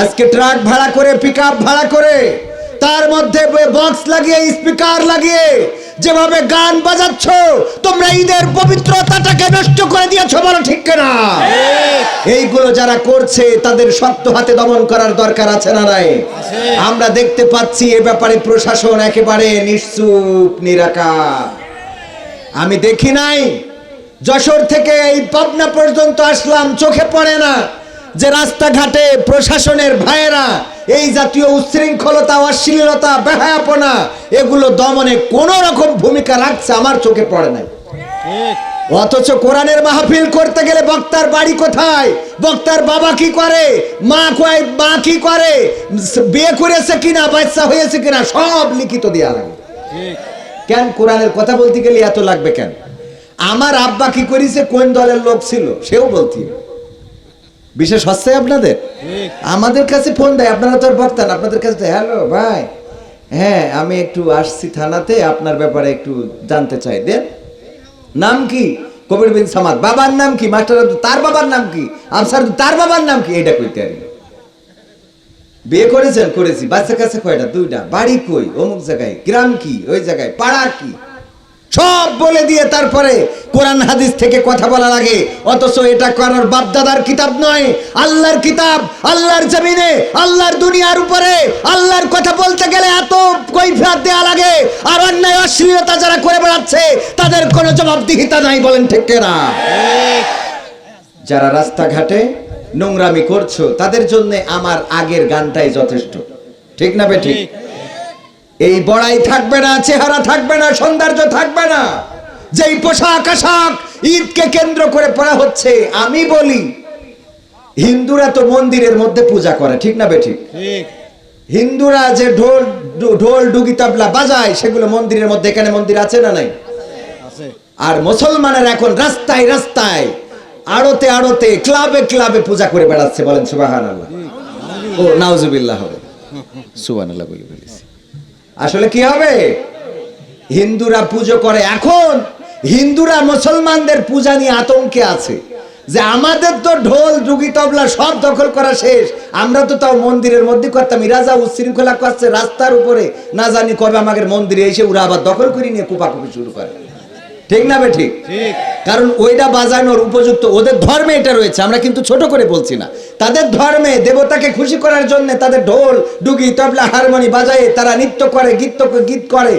আজকে ট্রাক ভাড়া করে পিক ভাড়া করে, তার মধ্যে বক্স লাগিয়ে স্পিকার লাগিয়ে, যেভাবে গান বাজাচ্ছ, তোমরা ঈদের পবিত্রতাটাকে নষ্ট করে দিয়েছ, বলো ঠিক না এইগুলো যারা করছে, তাদের শক্ত হাতে দমন করার দরকার আছে না নাই? আমরা দেখতে পাচ্ছি এ ব্যাপারে প্রশাসন একেবারে নিশ্চুপ নিরাকা আমি দেখি নাই, যশোর থেকে এই পাবনা পর্যন্ত আসলাম, চোখে পড়ে না। যে রাস্তাঘাটে প্রশাসনের ভাইয়েরা এই জাতীয় উচ্ছৃঙ্খলতা, অশ্লীলতা, বেহায়াপনা, এগুলো দমনে কোন রকম ভূমিকা রাখছে আমার চোখে পড়ে নাই। অথচ কোরআনের মাহফিল করতে গেলে বক্তার বাড়ি কোথায়? বক্তার বাবা কি করে? মা কয়, মা কি করে? বিয়ে করেছে কিনা, বাচ্চা হয়েছে কিনা, সব লিখিত দেওয়া লাগে। কেন কোরআনের কথা বলতে গেলে এত লাগবে কেন? আমার আব্বা কি করেছে? কোন দলের লোক ছিল? সেও বলতি বিশেষ হচ্ছে আপনাদের? আমাদের কাছে ফোন দেয় আপনারা তো আর বক্তা না আপনাদের কাছে হ্যালো ভাই। হ্যাঁ আমি একটু আসছি থানাতে আপনার ব্যাপারে একটু জানতে চাই। দেন নাম কি? কবির বিন সামাদ। বাবার নাম কি? মাস্টার আব্দুল, তার বাবার নাম কি? আফসার তার বাবার নাম কি? এটা কইতে আর। বিয়ে করেছেন? করেছি। বাচ্চা কাছে কয়টা? দুইটা। বাড়ি কই? অমুক জায়গায়। গ্রাম কি? ওই জায়গায়। পাড়া কি? সব বলে দিয়ে তারপরে কোরআন হাদিস থেকে কথা বলা লাগে অথচ এটা করার বাপদাদার কিতাব নয়, আল্লাহর কিতাব, আল্লাহর জমিনে, আল্লাহর দুনিয়ার উপরে, আল্লাহর কথা বলতে গেলে এত কৈফিয়ত দেয়া লাগে, আর অন্যায় অশ্লীলতা যারা করে বেড়াচ্ছে, তাদের কোনো জবাবদিহিতা নাই বলেন ঠিক না যারা রাস্তাঘাটে নোংরামি করছ, তাদের জন্য আমার আগের গানটাই যথেষ্ট। ঠিক না বে ঠিক? এই বড়াই থাকবে না চেহারা থাকবে না সৌন্দর্য থাকবে না। যেই পোশাক আশাক ঈদকে কেন্দ্র করে পড়া হচ্ছে আমি বলি হিন্দুরা তো মন্দিরের মধ্যে পূজা করে ঠিক না বেঠিক? হিন্দুরা যে ঢোল ঢোল ডুগি তাবলা বাজায় সেগুলো মন্দিরের মধ্যে এখানে মন্দির আছে না নাই? আর মুসলমানের এখন রাস্তায় রাস্তায় আড়তে আড়তে ক্লাবে ক্লাবে পূজা করে বেড়াচ্ছে বলেন সুবাহান আল্লাহ ও নাউজুবিল্লাহ হবে। সুবান আল্লাহ বলে আসলে কি হবে? হিন্দুরা পুজো করে এখন। হিন্দুরা মুসলমানদের পূজা নিয়ে আতঙ্কে আছে। যে আমাদের তো ঢোল ডুগি তবলা সব দখল করা শেষ। আমরা তো তাও মন্দিরের মধ্যে করতাম। ইরাজা উচ্ছৃঙ্খলা করছে রাস্তার উপরে, না জানি কবে আমাদের মন্দিরে এসে ওরা আবার দখল করে নিয়ে কুপাকুপি শুরু করে। ঠিক না বে ঠিক? কারণ ওইটা বাজানোর উপযুক্ত ওদের ধর্মে এটা রয়েছে আমরা কিন্তু ছোট করে বলছি না। তাদের ধর্মে দেবতাকে খুশি করার জন্য তাদের ঢোল ডুগি তবলা হারমোনি বাজায় তারা নৃত্য করে গীত গীত করে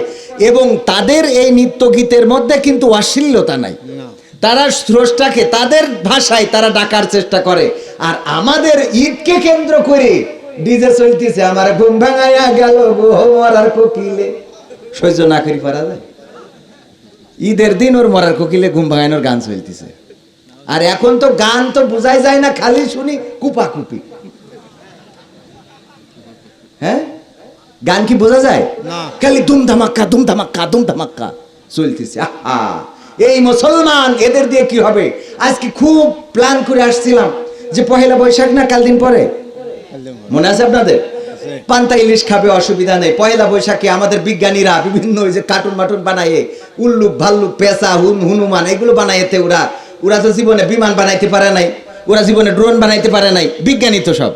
এবং তাদের এই নৃত্য গীতের মধ্যে কিন্তু অশ্লীলতা নাই। তারা স্রষ্টাকে তাদের ভাষায় তারা ডাকার চেষ্টা করে। আর আমাদের ঈদকে কেন্দ্র করে ডিজে চলতেছে আমার ঘুম ভাঙাইয়া গেল গো মরার কোকিলে। সহ্য না করি পারা যায়? ঈদের দিন ওর মরার কোকিলে ঘুম ভাঙানোর গান চলতেছে। আর এখন তো গান তো বোঝাই যায় না খালি শুনি কুপা কুপি হ্যাঁ? গান কি বোঝা যায়? খালি দুম ধামাক্কা দুম ধামাক্কা দুম ধামাক্কা চলতেছে। আহা! এই মুসলমান এদের দিয়ে কি হবে? আজকে খুব প্ল্যান করে আসছিলাম যে পহেলা বৈশাখ না কাল দিন পরে। মনে আছে আপনাদের। পান্তা ইলিশ খাবে, অসুবিধা নেই। পয়লা বৈশাখে আমাদের বিজ্ঞানীরা বিভিন্ন ওই যে কার্টুন মাটুন বানায় উল্লুক ভাল্লুক পেঁচা, হুন, হনুমান, এগুলো বানাইতে ওরা। ওরা তো জীবনে বিমান বানাইতে পারে নাই, ওরা জীবনে ড্রোন বানাইতে পারে নাই, বিজ্ঞানী তো সব।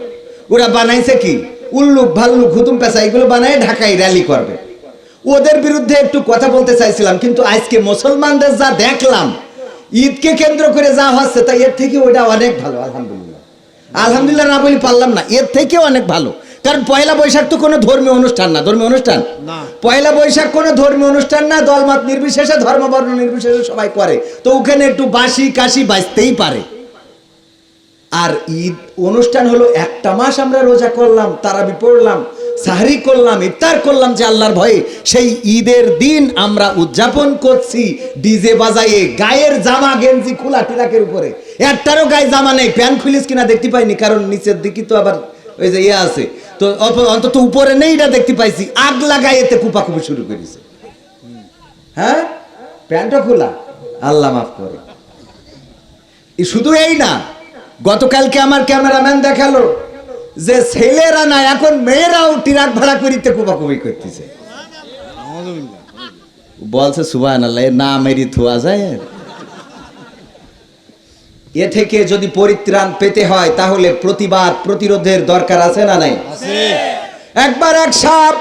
ওরা বানাইছে কি? উল্লুক ভাল্লুক হুতুম পেঁচা, এগুলো বানায় ঢাকায় র্যালি করবে। ওদের বিরুদ্ধে একটু কথা বলতে চাইছিলাম, কিন্তু আজকে মুসলমানদের যা দেখলাম, ঈদকে কেন্দ্র করে যা হচ্ছে তাই এর থেকে ওটা অনেক ভালো, আলহামদুলিল্লাহ। আলহামদুলিল্লাহ না বলি পারলাম না, এর থেকেও অনেক ভালো। কারণ পয়লা বৈশাখ তো কোনো ধর্মীয় অনুষ্ঠান না ধর্মীয় অনুষ্ঠান? পয়লা বৈশাখ কোনো ধর্মীয় অনুষ্ঠান না দলমত নির্বিশেষে ধর্মবর্ণ নির্বিশেষে সবাই করে। তো ওখানে একটু বাসি কাশি বাজতেই পারে। আর ঈদ অনুষ্ঠান হলো একটা মাস আমরা রোজা করলাম তারাবি পড়লাম সাহারি করলাম ইফতার করলাম যে আল্লাহর ভয়ে। সেই ঈদের দিন আমরা উদযাপন করছি ডিজে বাজাইয়ে গায়ের জামা গেঞ্জি খোলা টিরাকের উপরে। একটারও গায়ে জামা নেই প্যান্ট খুলিস কিনা দেখতে পাইনি কারণ নিচের দিকে তো আবার ওই যে ইয়ে আছে তো অন্তত উপরে নেই এটা দেখতে পাইছি আগ লাগাই এতে কুপাকুপি শুরু করেছে হ্যাঁ প্যান্টও খোলা আল্লাহ মাফ করে শুধু এই না গতকালকে আমার ক্যামেরাম্যান দেখাল যে ছেলেরা না এখন মেয়েরাও টিরাক ভাড়া করিতে কুবাকুবি করতেছে বলছে সুবাহ আল্লাহ না মেরি থুয়া যায় এ থেকে যদি পরিত্রাণ পেতে হয় তাহলে প্রতিবাদ প্রতিরোধের দরকার আছে না নাই? একবার এক সাপ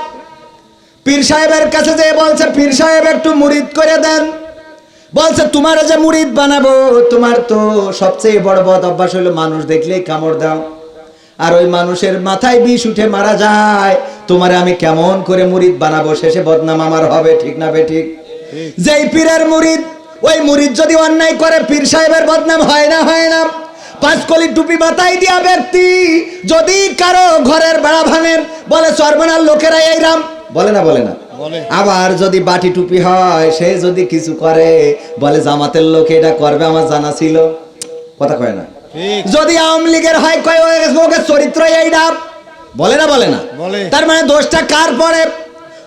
পীর সাহেবের কাছে যে বলছে পীর সাহেব একটু মুরিদ করে দেন। বলছে তোমার যে মুরিদ বানাবো তোমার তো সবচেয়ে বড় বদ অভ্যাস হলো মানুষ দেখলেই কামড় দাও। আর ওই মানুষের মাথায় বিষ উঠে মারা যায়। তোমারে আমি কেমন করে মুরিদ বানাবো শেষে বদনাম আমার হবে ঠিক না বে ঠিক? যেই পীরের মুরিদ ওই মুরিদ যদি অন্যায় করে পীর সাহেবের বদনাম হয় না হয় না। পাঁচ কলি টুপি মাথায় দিয়া ব্যক্তি যদি কারও ঘরের বেড়া ভাঙেন বলে সর্বনার লোকেরা এইরাম বলে না বলে না। আবার যদি বাটি টুপি হয় সে যদি কিছু করে বলে জামাতের লোক এটা করবে আমার জানা ছিল। কথা কয় না। যদি আওয়ামী লীগের হয় কয় ওকে চরিত্র এইটা বলে না বলে না। তার মানে দোষটা কার পড়ে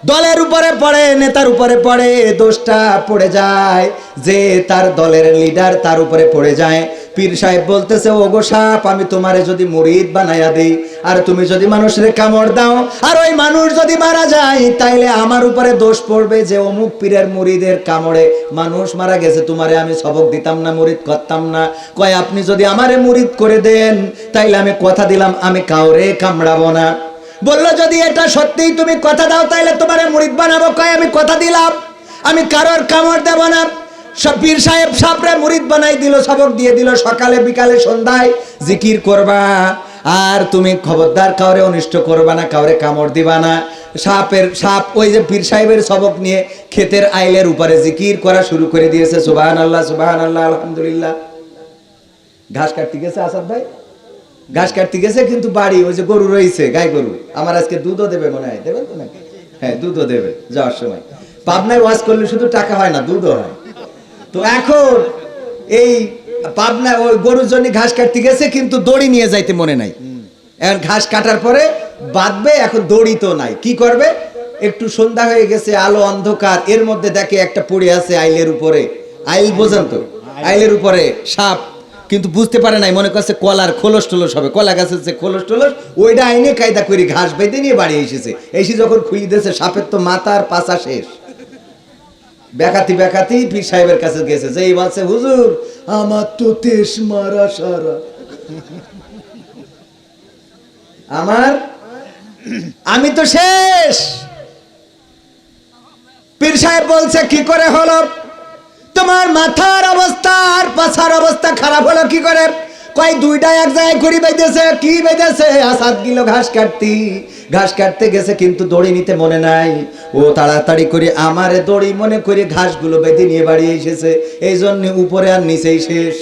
দলের উপরে পড়ে, নেতার উপরে পড়ে, দোষটা পড়ে যায়। যে তার দলের লিডার তার উপরে পড়ে যায়। পীর সাহেব বলতেছে, ওগো সাপ, আমি তোমারে যদি মুরিদ বানাইয়া দিই, আর তুমি যদি মানুষের কামড় দাও, আর ওই মানুষ যদি মারা যায়, তাইলে আমার উপরে দোষ পড়বে যে অমুক পীরের মুরিদের কামড়ে মানুষ মারা গেছে, তোমারে আমি সবক দিতাম না, মুরিদ করতাম না। কয়, আপনি যদি আমারে মুরিদ করে দেন, তাইলে আমি কথা দিলাম, আমি কাউরে কামড়াবো না। বলল, যদি এটা সত্যিই তুমি কথা দাও, তাইলে তোমারে মুরিদ বানাবো। কয়, আমি কথা দিলাম। আমি কারোর কামড় দেব না। পীর সাহেব সাপরে মুরিদ বানাই দিল, সবক দিয়ে দিল, সকালে, বিকালে, সন্ধ্যায় জিকির করবা। আর তুমি খবরদার কাউরে অনিষ্ট করবা না, কাউরে কামড় দিবা না। সাপের, সাপ, ওই যে পীর সাহেবের সবক নিয়ে ক্ষেতের আইলের উপরে জিকির করা শুরু করে দিয়েছে। সুবাহান আল্লাহ সুবাহান আল্লাহ আলহামদুলিল্লাহ। ঘাস কাটতে গেছে আসাদ ভাই? ঘাস কাটতে গেছে, কিন্তু বাড়ি, ওই যে গরু রয়েছে, গাই গরু। আমার আজকে দুধও দেবে মনে হয়, দেবেন তো নাকি? হ্যাঁ দুধও দেবে যাওয়ার সময়। পাবনায় ওয়াজ করলে শুধু টাকা হয় না, দুধও হয়। তো এখন এই পাবনা ওই গরুর জন্য ঘাস কাটতে গেছে, কিন্তু দড়ি নিয়ে যাইতে মনে নাই। এখন ঘাস কাটার পরে বাঁধবে, এখন দড়ি তো নাই। কি করবে? একটু সন্ধ্যা হয়ে গেছে, আলো অন্ধকার, এর মধ্যে দেখে একটা পড়ে আছে আইলের উপরে। আইল বোঝেন তো? আইলের উপরে সাপ কিন্তু বুঝতে পারে নাই, মনে করছে কলার খোলস টোলস হবে। কলা গাছের যে খোলস টোলস ওইটা আইনে কায়দা করে ঘাস বেঁধে নিয়ে বাড়ি এসেছে। এসে যখন খুলি দিয়েছে সাপের তো মাথার পাশা শেষ। বেকাতি বেকাতি, পীর সাহেবের কাছে গেছে। যেই বলছে, হুজুর, আমার তো তেস মারা সারা। আমার? আমি তো শেষ। পীর সাহেব বলছে, কি করে হলো? তোমার মাথার অবস্থা আর পাছার অবস্থা খারাপ হলো কি করে? কয়, দুইটা এক জায়গায় ঘুরি বেঁধেছে, কি বেঁধেছে? আসাদ গিল ঘাস কাটতি। ঘাস কাটতে গেছে কিন্তু দড়ি নিতে মনে নাই। ও তাড়াতাড়ি করে আমারে দড়ি মনে করে ঘাসগুলো বেঁধে নিয়ে বাড়ি এসেছে। এই জন্য উপরে আর নিচেই শেষ।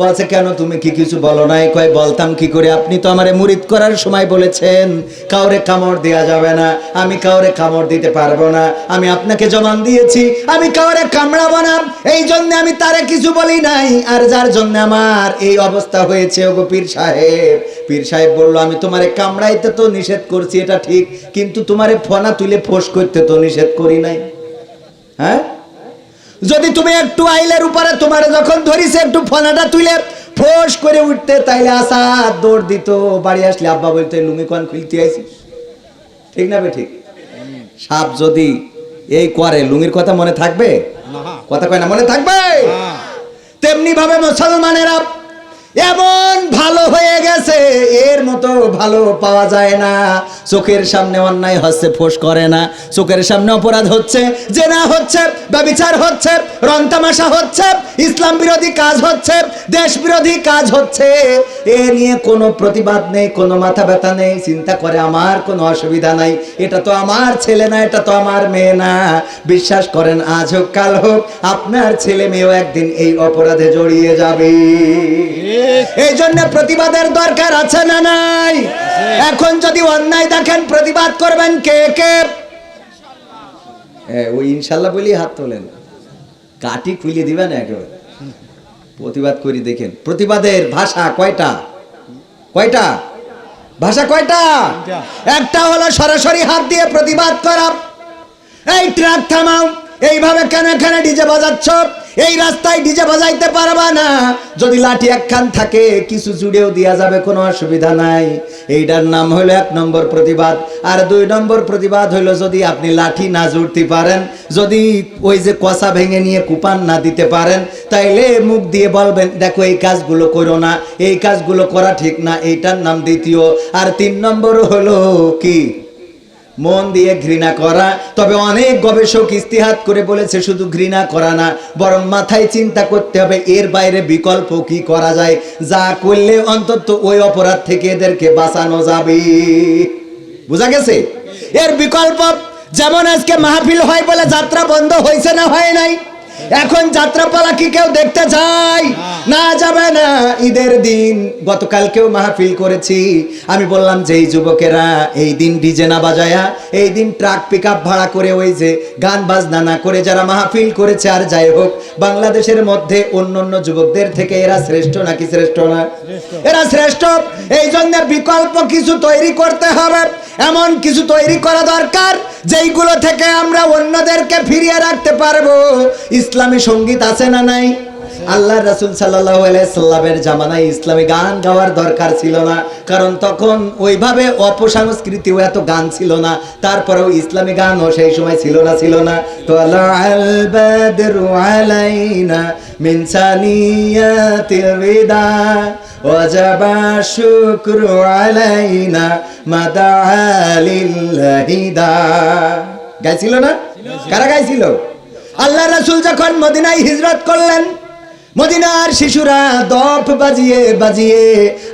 বলছে, কেন তুমি কি কিছু বলো নাই? কয়, বলতাম কি করে? আপনি তো আমারে মুরিদ করার সময় বলেছেন, কাউরে কামড় দেয়া যাবে না, আমি কাউরে কামড় দিতে পারব না, আমি আপনাকে জমান দিয়েছি, আমি কাউরে কামড়াবো না, এই জন্য আমি তারে কিছু বলি নাই, আর যার জন্য আমার এই অবস্থা হয়েছে ওগো পীর সাহেব। পীর সাহেব বলল, আমি তোমারে কামড়াইতে তো নিষেধ করছি, এটা ঠিক, কিন্তু তোমারে ফনা তুলে ফোঁস করতে তো নিষেধ করি নাই। হ্যাঁ? যদি তুমি একটু আইলের উপরে তোমার যখন ধরিছে একটু ফনাটা তুলে ফোস করে উঠতে তাইলে আসা দৌড় দিত বাড়ি আসলে আব্বা বলতে লুঙ্গি কন খুলতে আইসি ঠিক না বে ঠিক? সাপ যদি এই করে লুঙ্গির কথা মনে থাকবে? কথা কয় না মনে থাকবে? তেমনি ভাবে মুসলমানেরা এমন ভালো হয়ে গেছে, এর মতো ভালো পাওয়া যায় না। চোখের সামনে অন্যায় হচ্ছে, ফোঁস করে না। চোখের সামনে অপরাধ হচ্ছে, জেনা হচ্ছে, ব্যবিচার হচ্ছে রংতামাশা হচ্ছে, ইসলাম বিরোধী কাজ হচ্ছে, দেশ বিরোধী কাজ হচ্ছে। এ নিয়ে কোনো প্রতিবাদ নেই, কোনো মাথা ব্যথা নেই, চিন্তা করে আমার কোনো অসুবিধা নাই। এটা তো আমার ছেলে না, এটা তো আমার মেয়ে না। বিশ্বাস করেন, আজ হোক, কাল হোক, আপনার ছেলে মেয়েও একদিন এই অপরাধে জড়িয়ে যাবে। এই জন্য প্রতিবাদের দরকার আছে না নাই? এখন যদি অন্যায় দেখেন, প্রতিবাদ করবেন কে কে? ওই ইনশাল্লাহ বলি হাত তোলেন। কাটি খুলে দিবেন একেবারে। প্রতিবাদ করি দেখেন। প্রতিবাদের ভাষা কয়টা? কয়টা? ভাষা কয়টা? একটা হলো সরাসরি হাত দিয়ে প্রতিবাদ করা। এই ট্রাক থামাও। এইভাবে কেন এখানে ডিজে বাজাচ্ছ? এই রাস্তায় ডিজে বাজাইতে পারবা না। যদি লাঠি একখান থাকে, কিছু জুড়েও দেওয়া যাবে, কোনো অসুবিধা নাই। এইটার নাম হলো এক নম্বর প্রতিবাদ। আর দুই নম্বর প্রতিবাদ হলো যদি আপনি লাঠি না জুড়তে পারেন, যদি ওই যে কষা ভেঙে নিয়ে কুপান না দিতে পারেন, তাইলে মুখ দিয়ে বলবেন, দেখো, এই কাজগুলো করো না, এই কাজগুলো করা ঠিক না, এইটার নাম দ্বিতীয়। আর তিন নম্বর হলো কি? মন দিয়ে ঘৃণা করা। তবে অনেক গবেষক ইস্তিহাত করে বলেছে, শুধু ঘৃণা করা না, বরং মাথায় চিন্তা করতে হবে, এর বাইরে বিকল্প কি করা যায়। যা করলে অন্তত ওই অপরাধ থেকে এদেরকে বাঁচানো যাবে। বুঝা গেছে? এর বিকল্প, যেমন আজকে মাহফিল হয় বলে যাত্রা বন্ধ হয়েছে না হয় নাই? এখন যাত্রাপালা কি কেউ দেখতে যায় না। যাবে না ঈদের দিন। গতকালকেও মাহফিল করেছি। আমি বললাম যে এই যুবকেরা এই দিন ডিজে না বাজায়া এই দিন ট্রাক পিক ভাড়া করে ওই যে গান বাজনা না করে যারা মাহফিল করেছে আর যাই হোক বাংলাদেশের মধ্যে অন্য অন্য যুবকদের থেকে এরা শ্রেষ্ঠ নাকি শ্রেষ্ঠ না? এরা শ্রেষ্ঠ। এই জন্য বিকল্প কিছু তৈরি করতে হবে। এমন কিছু তৈরি করা দরকার যেইগুলো থেকে আমরা অন্যদেরকে ফিরিয়ে রাখতে পারব। ইসলামী সংগীত আছে না নাই? আল্লাহ রাসুল সাল্লামের জামানায় ইসলামী গান গাওয়ার দরকার ছিল না। কারণ তখন ওইভাবে অপসংস্কৃতি এত গান ছিল না। তারপরেও ইসলামী গান ও সেই সময় ছিল না ছিল না। তো গাইছিল না? কারা গাইছিল? আল্লাহ রাসুল যখন মদিনায় হিজরত করলেন মদিনার শিশুরা দপ বাজিয়ে বাজিয়ে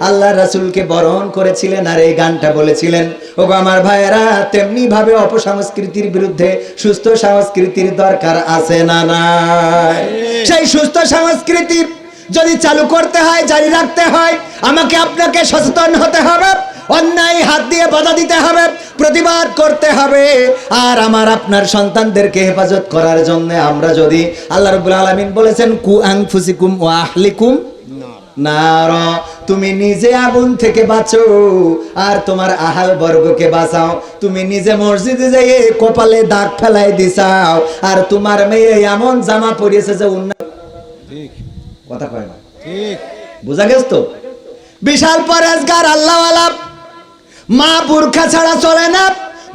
আল্লাহ রাসূলকে বরণ করেছিলেন আর এই গানটা বলেছিলেন ও আমার ভাইয়েরা তেমনি ভাবে অপসংস্কৃতির বিরুদ্ধে সুস্থ সংস্কৃতির দরকার আছে না নাই? সেই সুস্থ সংস্কৃতি যদি চালু করতে হয় জারি রাখতে হয় আমাকে আপনাকে সচেতন হতে হবে। অন্যায় হাত দিয়ে বাধা দিতে হবে প্রতিবাদ করতে হবে। আর আমার আপনার সন্তানদেরকে হেফাজত করার জন্য আমরা যদি আল্লাহ রবুল আলমিন বলেছেন কু আংফুসিকুম ও আহলিকুম নার। তুমি নিজে আগুন থেকে বাঁচো আর তোমার আহাল বর্গকে বাঁচাও। তুমি নিজে মসজিদে যেয়ে কপালে দাগ ফেলাই দিছাও আর তোমার মেয়ে এমন জামা পরিয়েছে যে উন্নত কথা কয় না। ঠিক। বুঝা গেছ তো? বিশাল পরেজগার আল্লাহওয়ালা। মা বুরখা ছাড়া চলে না।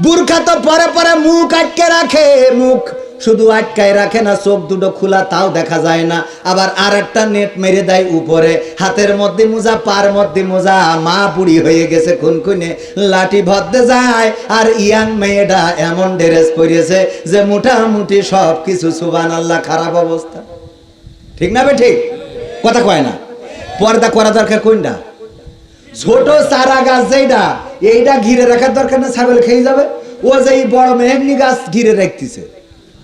বুরখা তো পরে পরে মুখ আটকে রাখে। মুখ শুধু আটকায় রাখে না, চোখ দুটো খোলা, তাও দেখা যায় না। আবার আর একটা নেট মেরে দেয় উপরে। হাতের মধ্যে মোজা, পার মধ্যে মোজা। মা বুড়ি হয়ে গেছে, খুনখুনে লাঠি ভদ্দে যায়। আর ইয়াং মেয়েটা এমন ড্রেস পরিয়েছে যে মোটামুটি সব কিছু সুবান আল্লাহ খারাপ অবস্থা। ঠিক না বে ঠিক? কথা কয় না। পর্দা করা দরকার কোনটা? ছোট চারা গাছ যেইটা এইটা ঘিরে রাখার দরকার না ছাগল খেয়ে যাবে। ও যে এই বড় মেহগনি গাছ ঘিরে রাখতেছে।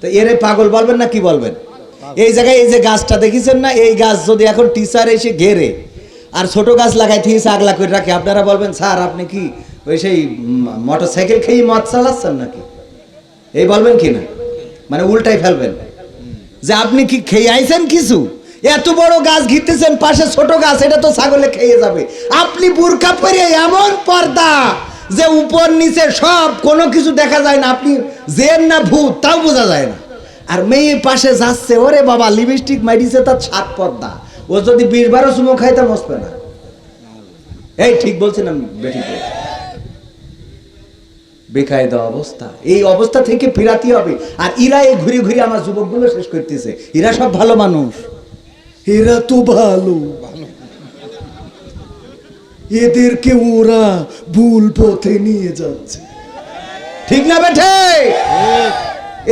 তো এরে পাগল বলবেন না কি বলবেন? এই জায়গায় এই যে গাছটা দেখেছেন না, এই গাছ যদি এখন টিচার এসে ঘেরে আর ছোট গাছ লাগাই থেকে আগলা করে রাখে, আপনারা বলবেন, স্যার, আপনি কি ওই সেই মোটর সাইকেল খেয়ে মদ চালাচ্ছেন নাকি? এই বলবেন কি না? মানে উল্টাই ফেলবেন। যে আপনি কি খেয়ে আইছেন কিছু? এত বড় গাছ ঘিরতেছেন, পাশে ছোট গাছ, এটা তো ছাগলে খেয়ে যাবে। আপনি বুরখা পরে এমন পর্দা যে উপর নিচে সব কোনো কিছু দেখা যায় না, আপনি জেন না ভূত, তাও বোঝা যায় না। আর মেয়ে পাশে যাচ্ছে, ওরে বাবা লিপস্টিক মাইডিছে তার ছাদ পর্দা। ও যদি বিশ বারো চুমো খায় তা মসবে না। এই ঠিক বলছেন আমি, বেঠিক বলছি। বেকায়দা অবস্থা। এই অবস্থা থেকে ফিরাতে হবে। আর ইরা এই ঘুরে ঘুরে আমার যুবকগুলো শেষ করতেছে। এরা সব ভালো মানুষ। এরা তো ভালো। এদেরকে ওরা ভুল পথে নিয়ে যাচ্ছে। ঠিক না বেঠে?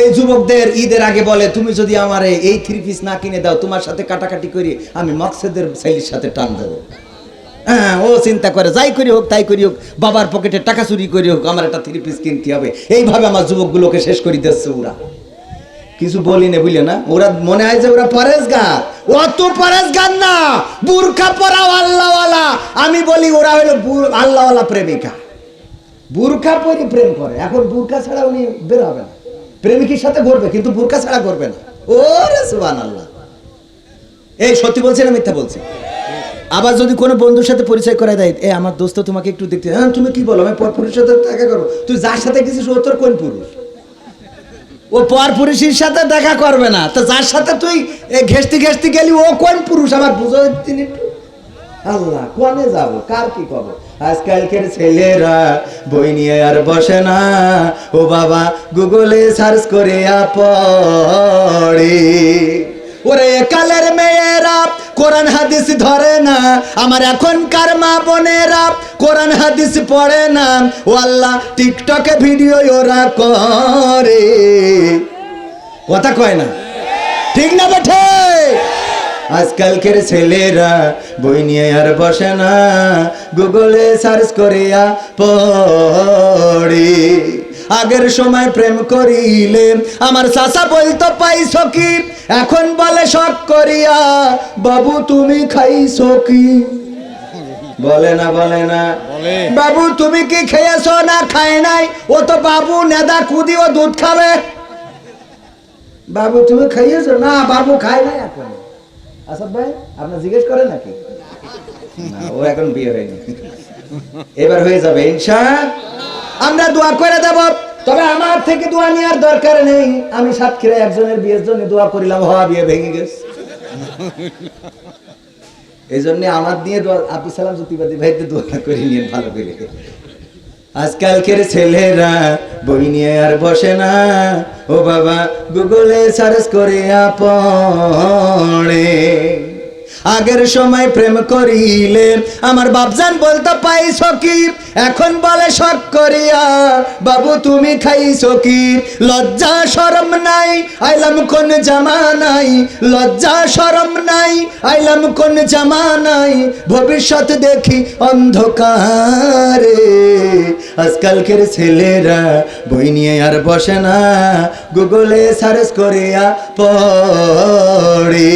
এই যুবকদের ঈদের আগে বলে, তুমি যদি আমার এই থ্রি পিস না কিনে দাও, তোমার সাথে কাটাকাটি করি, আমি মকসেদের ছেলের সাথে টান দেবো। হ্যাঁ ও চিন্তা করে, যাই করি হোক, তাই করি হোক, বাবার পকেটে টাকা চুরি করি হোক, আমার একটা থ্রি পিস কিনতে হবে। এইভাবে আমার যুবকগুলোকে শেষ করে দিচ্ছে ওরা। কিছু বলি না, বুঝলে না? ওরা মনে হয় যে ওরা পরেশগার। অত পরেশ গান না, বুরখা পরাও আল্লাহওয়ালা। আমি বলি ওরা হলো আল্লাহওয়ালা প্রেমিকা। বুরখা পরে প্রেম করে, এখন বুরখা ছাড়া উনি বের হবে না। প্রেমিকের সাথে ঘুরবে কিন্তু বুরখা ছাড়া করবে না। ও সুবান আল্লাহ এই সত্যি বলছি না মিথ্যা বলছি? আবার যদি কোনো বন্ধুর সাথে পরিচয় করে দেয়, এ, আমার দোস্ত তোমাকে একটু দেখতে হ্যাঁ তুমি কি বলো? আমি পর পুরুষের সাথে দেখা করো তুই যার সাথে গেছিস, ও তোর কোন পুরুষ? ও পর পুরুষের সাথে দেখা করবে না। তো যার সাথে তুই ঘেসতে ঘেসতে গেলি, ও কোন পুরুষ? আমার বুঝো তিনি আল্লাহ, কোনে যাব? কার কি কব আজকালকের ছেলেরা বই নিয়ে আর বসে না। ও বাবা, গুগলে সার্চ করে পড়ে। ওরে কালের মেয়েরা কোরআন হাদিস ধরে না। আমার এখনকার মা বোনেরা কোরআন হাদিস পড়ে না। ও আল্লাহ টিকটকে ভিডিও ওরা করে। কথা কয় না? ঠিক না বেঠে আজকালকের ছেলেরা বই নিয়ে আর বসে না। গুগলে সার্চ করিয়া পড়ে। আগের সময় প্রেম করিলে। আমার চাচা বলতো পাইছো কি? এখন বলে শখ করিয়া বাবু তুমি খাইছো কি? বলে না বলে না। বাবু তুমি কি খেয়েছো না খায় নাই? ও তো বাবু নেদা কুদি ও দুধ খাবে। বাবু তুমি খাইয়েছো? না বাবু খায় নাই এখন। আসাদ ভাই আপনার জিজ্ঞেস করে নাকি? ও এখন বিয়ে হয়নি। এবার হয়ে যাবে ইনশা আমরা দোয়া করে দেব। তবে আমার থেকে দোয়া নেওয়ার দরকার নেই। আমি সাতক্ষীরা একজনের বিয়ের জন্য দোয়া করিলাম হওয়া বিয়ে ভেঙে গেছে। এই জন্য আমার দিয়ে দোয়া আব্দুল সালাম জ্যোতিবাদী ভাইতে দোয়া করে নিয়ে ভালো করে। আজকালকের ছেলেরা বই নিয়ে আর বসে না। ও বাবা, গুগলে সার্চ করে পড়ে আগের সময় প্রেম করিলে আমার বাপজান বলতে, পাইছ কি? এখন বলে, শখ করিয়া। বাবু, তুমি খাইছো কি? লজ্জা, শরম নাই। আইলাম কোন জামা নাই। লজ্জা, শরম নাই। আইলাম কোন জামা নাই। ভবিষ্যৎ দেখি অন্ধকারে। আজকালকের ছেলেরা বই নিয়ে আর বসে না। গুগলে সার্চ করিয়া পড়ে।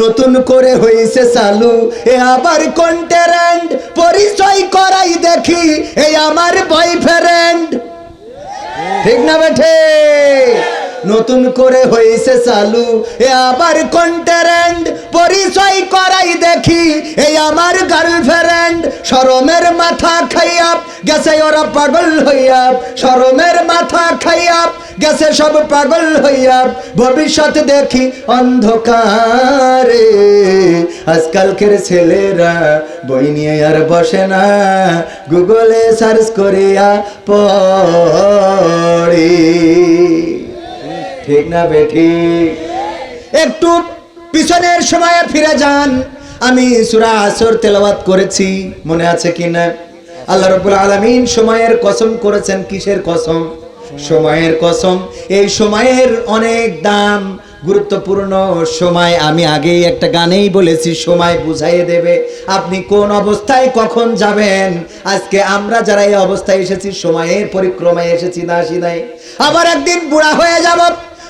নতুন করে হয়েছে চালু। এ আবার কন্টেরেন্ট পরিচয় করাই দেখি এই আমার বয়ফ্রেন্ড ঠিক না বেঠে? নতুন করে হয়েছে চালু, এ আবার কন্টেরেন্ট পরিচয় করাই দেখি এই আমার গার্লফ্রেন্ড শরমের মাথা খাইয়া গেছে ওরা পাগল হইয়া শরমের মাথা খাইয়া গেছে সব পাগল হইয়া। ভবিষ্যৎ দেখি অন্ধকারে। আজকালকের ছেলেরা বই নিয়ে আর বসে না। গুগলে সার্চ করিয়া পড়ে। ঠিক না বেঠি একটু পিছনের সময়ে ফিরে যান। আমি সুরা আসর তেলাওয়াত করেছি। মনে আছে কি না আল্লাহ রবুল আলমিন সময়ের কসম করেছেন। কিসের কসম? সময়ের কসম, এই সময়ের অনেক দাম, গুরুত্বপূর্ণ সময়। আমি আগেই একটা গানেই বলেছি, সময় বুঝাইয়ে দেবে। আপনি কোন অবস্থায় কখন যাবেন? আজকে আমরা যারা এই অবস্থায় এসেছি, সময়ের পরিক্রমায় এসেছি, না আসি নাই। আবার একদিন বুড়া হয়ে যাব,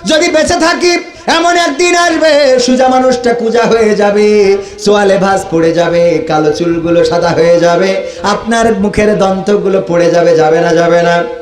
যদি বেঁচে থাকি, এমন একদিন আসবে, সুজা মানুষটা কুজা হয়ে যাবে, সোয়ালে ভাস পড়ে যাবে, কালো চুলগুলো সাদা হয়ে যাবে, আপনার মুখের দন্তগুলো পড়ে যাবে যাবে না যাবে না।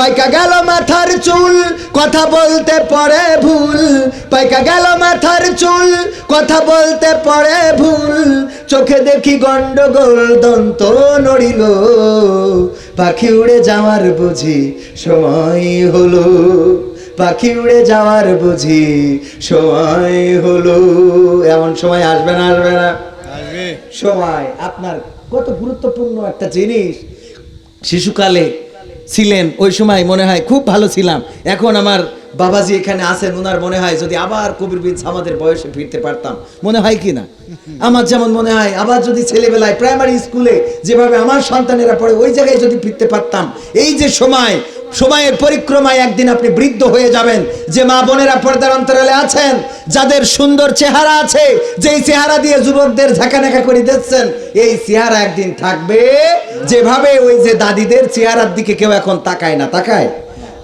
পাইকা গেল মাথার চুল কথা বলতে পড়ে ভুল। পাইকা গেল মাথার চুল কথা বলতে পড়ে ভুল। চোখে দেখি গন্ডগোল দন্ত নড়িল। পাখি উড়ে যাওয়ার বুঝি সময় হলো। পাখি উড়ে যাওয়ার বুঝি সময় হলো। এমন সময় আসবে না আসবে না? সময়। আপনার কত গুরুত্বপূর্ণ একটা জিনিস। শিশুকালে ছিলেন, ওই সময় মনে হয় খুব ভালো ছিলাম। এখন আমার বাবাজি এখানে আছেন ওনার মনে হয় যদি আবার কবির বিন সামাদের বয়সে ফিরতে পারতাম। মনে হয় কি না? আমার যেমন মনে হয়, আবার যদি ছেলেবেলায় প্রাইমারি স্কুলে যেভাবে আমার সন্তানেরা পড়ে, ওই জায়গায় যদি ফিরতে পারতাম, এই যে সময়, সময়ের পরিক্রমায় একদিন আপনি বৃদ্ধ হয়ে যাবেন, যে মা বোনেরা পর্দার অন্তরালে আছেন, যাদের সুন্দর চেহারা আছে, যেই চেহারা দিয়ে যুবকদের ঝাঁকানাকা করে দিচ্ছেন, এই চেহারা একদিন থাকবে, যেভাবে ওই যে দাদিদের চেহারার দিকে কেউ এখন তাকায় না, তাকায়?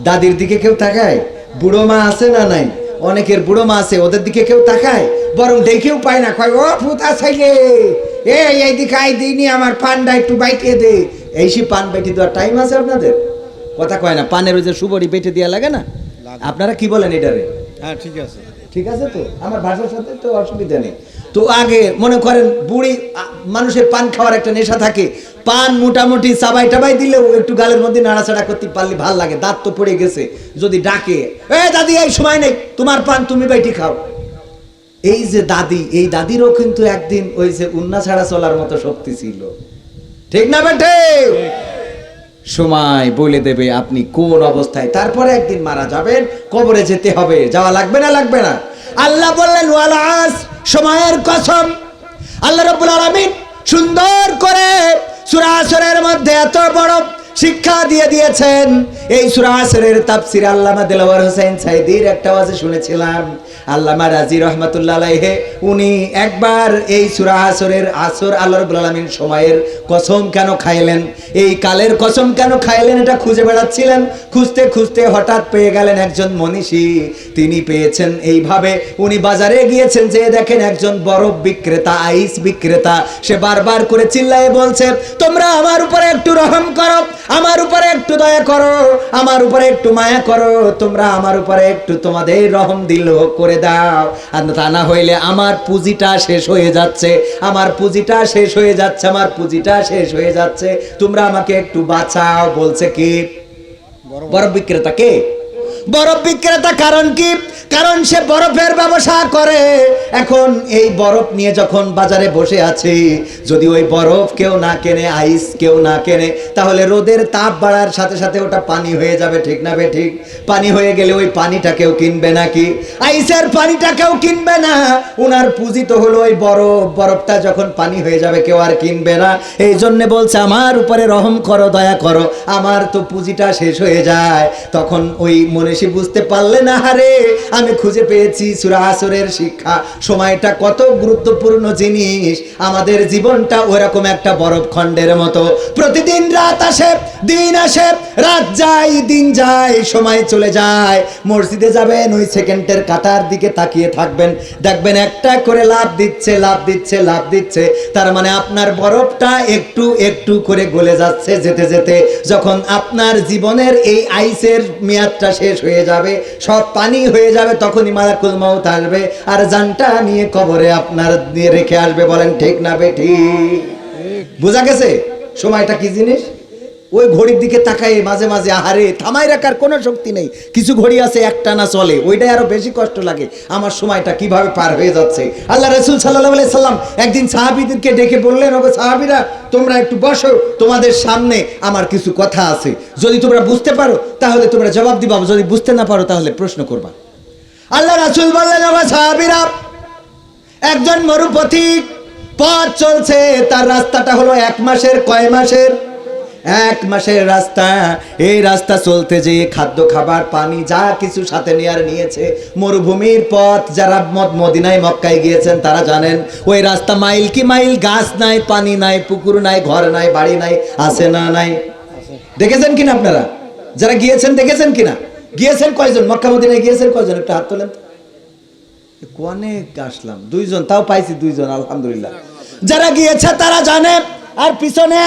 দাদির দিকে কেউ তাকায়? বুড়ো মা আছে না নাই? অনেকের বুড়ো মা আছে ওদের দিকে কেউ তাকায় বরং দেখেও পায় না কয় ও ফুতা ছাইলে এই এই দিকে আই দিইনি আমার পানটা একটু বাইটিয়ে দে। এই সে পান বাইটি দেওয়ার টাইম আছে আপনাদের? কথা কয় না পানের ওই যে সুবড়ি বেটে দেওয়া লাগে না? আপনারা কি বলেন এটারে? হ্যাঁ ঠিক আছে। ঠিক আছে তো? আমার ভাষার সাথে তো অসুবিধা নেই। তো আগে মনে করেন, বুড়ি মানুষের পান খাওয়ার একটা নেশা থাকে। পান মোটামুটি চাবাই টাবাই দিলেও একটু গালের মধ্যে নাড়াচাড়া করতে পারলে ভালো লাগে, দাঁত তো পড়ে গেছে। যদি ডাকে, এ দাদি, এই সময় নেই, তোমার পান তুমি বাইটি খাও। এই যে দাদি, এই দাদিরও কিন্তু একদিন ওই যে উন্না ছাড়া চলার মতো শক্তি ছিল। ঠিক না বেটে সময় বলে দেবে আপনি কোন অবস্থায়। তারপরে একদিন মারা যাবেন, কবরে যেতে হবে। যাওয়া লাগবে না লাগবে না। আল্লাহ বললেন ওয়ালাস সময়ের কসম। আল্লাহ রব্বুল আলামিন সুন্দর করে সূরা মধ্যে এত বড় শিক্ষা দিয়ে দিয়েছেন। এই সূরা আসরের তাফসীর আল্লামা দেলাওয়ার হোসেন সাইদির একটা ওয়াজে শুনেছিলাম। আল্লামা রাজি রহমাতুল্লাহ আলাইহে, উনি একবার এই সূরা আসরের আসর আল্লাহ রাব্বুল সময়ের কসম কেন খাইলেন? এই কালের কসম কেন খাইলেন? এটা খুঁজে বেড়াচ্ছিলেন। খুঁজতে খুঁজতে হঠাৎ পেয়ে গেলেন একজন মনীষী। তিনি পেয়েছেন এইভাবে। উনি বাজারে গিয়েছেন, যে দেখেন একজন বরফ বিক্রেতা, আইস বিক্রেতা। সে বারবার করে চিল্লায়ে বলছে, তোমরা আমার উপরে একটু রহম করো, আমার উপরে একটু দয়া করো। আমার উপরে একটু মায়া করো তোমরা আমার উপরে একটু তোমাদের রহম দিল করে দাও। আর তা না হইলে আমার পুঁজিটা শেষ হয়ে যাচ্ছে আমার পুঁজিটা শেষ হয়ে যাচ্ছে আমার পুঁজিটা শেষ হয়ে যাচ্ছে। তোমরা আমাকে একটু বাঁচাও বলছে কি? বড় বরফ বিক্রেতা কে? বরফ বিক্রেতা কারণ কি? কারণ সে বরফের ব্যবসা করে। এখন এই বরফ নিয়ে যখন বাজারে বসে আছে, যদি ওই বরফ কেউ না কেনে, আইস কেউ না কেনে, তাহলে রোদের তাপ বাড়ার সাথে সাথে ওটা পানি হয়ে যাবে, ঠিক না ঠিক? পানি হয়ে গেলে ওই পানিটা কেউ কিনবে নাকি? আইসের পানিটা কেউ কিনবে না। ওনার পুঁজি তো হলো ওই বরফ। বরফটা যখন পানি হয়ে যাবে, কেউ আর কিনবে না। এই জন্য বলছে, আমার উপরে রহম করো, দয়া করো। আমার তো পুঁজিটা শেষ হয়ে যায়। তখন ওই মনীষী বুঝতে পারলে না হারে আমি খুঁজে পেয়েছি সুরা আসরের শিক্ষা। সময়টা কত গুরুত্বপূর্ণ জিনিস। আমাদের জীবনটা ওরকম একটা বরফ খণ্ডের মতো। প্রতিদিন রাত আসে, দিন আসে, রাত যায়, দিন যায়, সময় চলে যায়। মসজিদে যাবেন, ওই সেকেন্ডের কাটার দিকে তাকিয়ে থাকবেন। দেখবেন একটা করে লাভ দিচ্ছে লাভ দিচ্ছে লাভ দিচ্ছে। তার মানে আপনার বরফটা একটু একটু করে গলে যাচ্ছে, যেতে যেতে। যখন আপনার জীবনের এই আইসের মেয়াদটা শেষ হয়ে যাবে, সব পানি হয়ে যাবে তখনই মালাকুল মাউত আসবে আর জানটা নিয়ে কবরে আপনার দিয়ে রেখে আসবে, বলেন, ঠিক না বেঠি বোঝা গেছে? সময়টা কি জিনিস? ওই ঘড়ির দিকে তাকায় মাঝে মাঝে, আহারে, থামাই রাখার কোনো শক্তি নেই। কিছু ঘড়ি আছে, একটা না চলে। ওইটাই আরও বেশি কষ্ট লাগে। আমার সময়টা কীভাবে পার হয়ে যাচ্ছে? আল্লাহ রসুল সাল্লাহ সাল্লাম একদিন সাহাবিদেরকে ডেকে বললেন, ওগো সাহাবিরা, তোমরা একটু বসো, তোমাদের সামনে আমার কিছু কথা আছে। যদি তোমরা বুঝতে পারো, তাহলে তোমরা জবাব দিবা। যদি বুঝতে না পারো, তাহলে প্রশ্ন করবা। আল্লাহ রাসুল বললেন একজন মরুপথিক পথ চলছে, তার রাস্তাটা হলো এক মাসের, কয় মাসের? এক মাসের রাস্তা, এই রাস্তা চলতে যেয়ে খাদ্য, খাবার, পানি, যা কিছু সাথে নেয়ার নিয়েছে, মরুভূমির পথ, যারা মদ, মদিনায়, মক্কায় গিয়েছেন, তারা জানেন, ওই রাস্তা মাইল কি মাইল, গাছ নাই, পানি নাই, পুকুর নাই, ঘর নাই, বাড়ি নাই, আছে না নাই? দেখেছেন কিনা আপনারা? যারা গিয়েছেন, দেখেছেন কিনা? গিয়েছেন কয়জন? মক্কা মদিনায় গিয়েছেন কয়জন? একটা হাত তোলেন। অনেক আসলাম? দুইজন, তাও পাইছি দুইজন, আলহামদুলিল্লাহ। যারা গিয়েছে তারা জানে, আর পিছনে